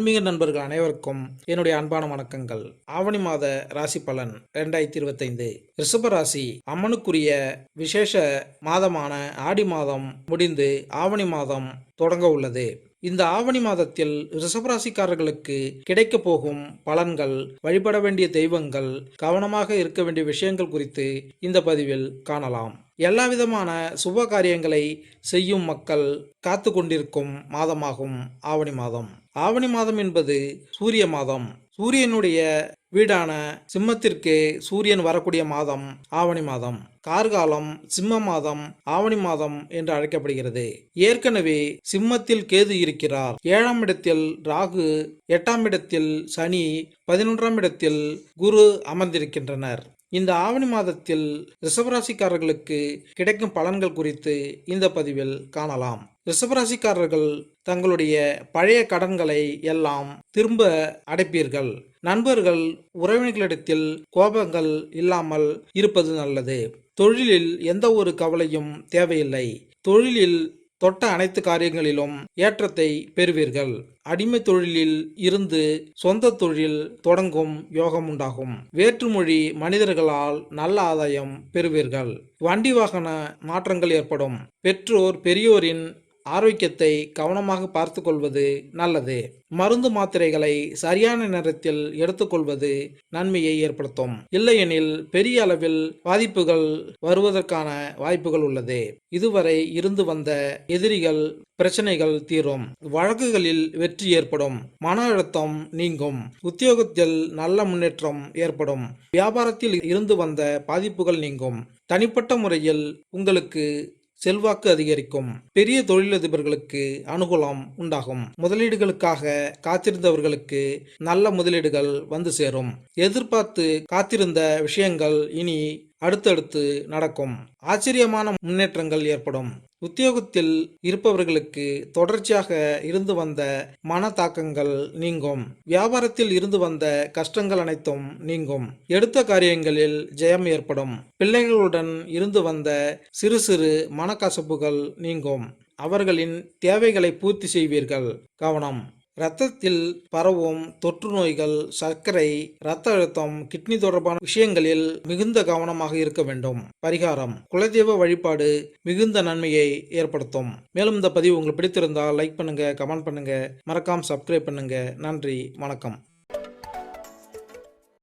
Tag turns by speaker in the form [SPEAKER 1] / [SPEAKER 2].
[SPEAKER 1] ஆன்மீக நண்பர்கள் அனைவருக்கும் என்னுடைய அன்பான வணக்கங்கள். ஆவணி மாத ராசி பலன் ரெண்டாயிரத்தி இருபத்தைந்து. ரிஷப ராசி அம்மனுக்குரிய விசேஷ மாதமான ஆடி மாதம் முடிந்து ஆவணி மாதம் தொடங்க உள்ளது. இந்த ஆவணி மாதத்தில் ரிஷபராசிக்காரர்களுக்கு கிடைக்க போகும் பலன்கள் வழிபட வேண்டிய தெய்வங்கள் கவனமாக இருக்க வேண்டிய விஷயங்கள் குறித்து இந்த பதிவில் காணலாம். எல்லா விதமான சுப காரியங்களை செய்யும் மக்கள் காத்து கொண்டிருக்கும் மாதமாகும் ஆவணி மாதம். ஆவணி மாதம் என்பது சூரிய மாதம். சூரியனுடைய வீடான சிம்மத்திற்கு சூரியன் வரக்கூடிய மாதம் ஆவணி மாதம். கார்காலம் சிம்ம மாதம் ஆவணி மாதம் என்று அழைக்கப்படுகிறது. ஏற்கனவே சிம்மத்தில் கேது இருக்கிறார். ஏழாம் இடத்தில் ராகு எட்டாம் இடத்தில் சனி பதினொன்றாம் இடத்தில் குரு அமர்ந்திருக்கின்றனர். இந்த ஆவணி மாதத்தில் ரிஷபராசிக்காரர்களுக்கு கிடைக்கும் பலன்கள் குறித்து இந்த பதிவில் காணலாம். ரிஷபராசிக்காரர்கள் தங்களுடைய பழைய கடன்களை எல்லாம் திரும்ப அடைப்பீர்கள். நண்பர்கள் உறவினர்களிடத்தில் கோபங்கள் இல்லாமல் இருப்பது நல்லது. தொழிலில் எந்த ஒரு கவலையும் தேவையில்லை. தொழிலில் தொட்ட அனைத்து காரியங்களிலும் ஏற்றத்தை பெறுவீர்கள். அடிமை தொழிலில் இருந்து சொந்த தொழில் தொடங்கும் யோகம் உண்டாகும். வேற்றுமொழி மனிதர்களால் நல்ல ஆதாயம் பெறுவீர்கள். வண்டி வாகன மாற்றங்கள் ஏற்படும். பெற்றோர் பெரியோரின் ஆரோக்கியத்தை கவனமாக பார்த்து கொள்வது நல்லது. மருந்து மாத்திரைகளை சரியான நேரத்தில் எடுத்துக்கொள்வது நன்மையை ஏற்படுத்தும். இல்லையெனில் பெரிய அளவில் பாதிப்புகள் வருவதற்கான வாய்ப்புகள் உள்ளது. இதுவரை இருந்து வந்த எதிரிகள் பிரச்சனைகள் தீரும். வழக்குகளில் வெற்றி ஏற்படும். மன அழுத்தம் நீங்கும். உத்தியோகத்தில் நல்ல முன்னேற்றம் ஏற்படும். வியாபாரத்தில் இருந்து வந்த பாதிப்புகள் நீங்கும். தனிப்பட்ட முறையில் உங்களுக்கு செல்வாக்கு அதிகரிக்கும். பெரிய தொழிலதிபர்களுக்கு அனுகூலம் உண்டாகும். முதலீடுகளுக்காக காத்திருந்தவர்களுக்கு நல்ல முதலீடுகள் வந்து சேரும். எதிர்பார்த்து காத்திருந்த விஷயங்கள் இனி அடுத்தடுத்து நடக்கும். ஆச்சரியமான முன்னேற்றங்கள் ஏற்படும். உத்தியோகத்தில் இருப்பவர்களுக்கு தொடர்ச்சியாக இருந்து வந்த மன தாக்கங்கள் நீங்கும். வியாபாரத்தில் இருந்து வந்த கஷ்டங்கள் அனைத்தும் நீங்கும். எடுத்த காரியங்களில் ஜெயம் ஏற்படும். பிள்ளைகளுடன் இருந்து வந்த சிறு சிறு மனக்கசப்புகள் நீங்கும். அவர்களின் தேவைகளை பூர்த்தி செய்வீர்கள். கவனம். இரத்தத்தில் பரவும் தொற்று நோய்கள் சர்க்கரை இரத்த அழுத்தம் கிட்னி தொடர்பான விஷயங்களில் மிகுந்த கவனமாக இருக்க வேண்டும். பரிகாரம். குலதெய்வ வழிபாடு மிகுந்த நன்மையை ஏற்படுத்தும். மேலும் இந்த பதிவு உங்களுக்கு பிடித்திருந்தால் லைக் பண்ணுங்க கமெண்ட் பண்ணுங்க. மறக்காம சப்ஸ்கிரைப் பண்ணுங்க. நன்றி வணக்கம்.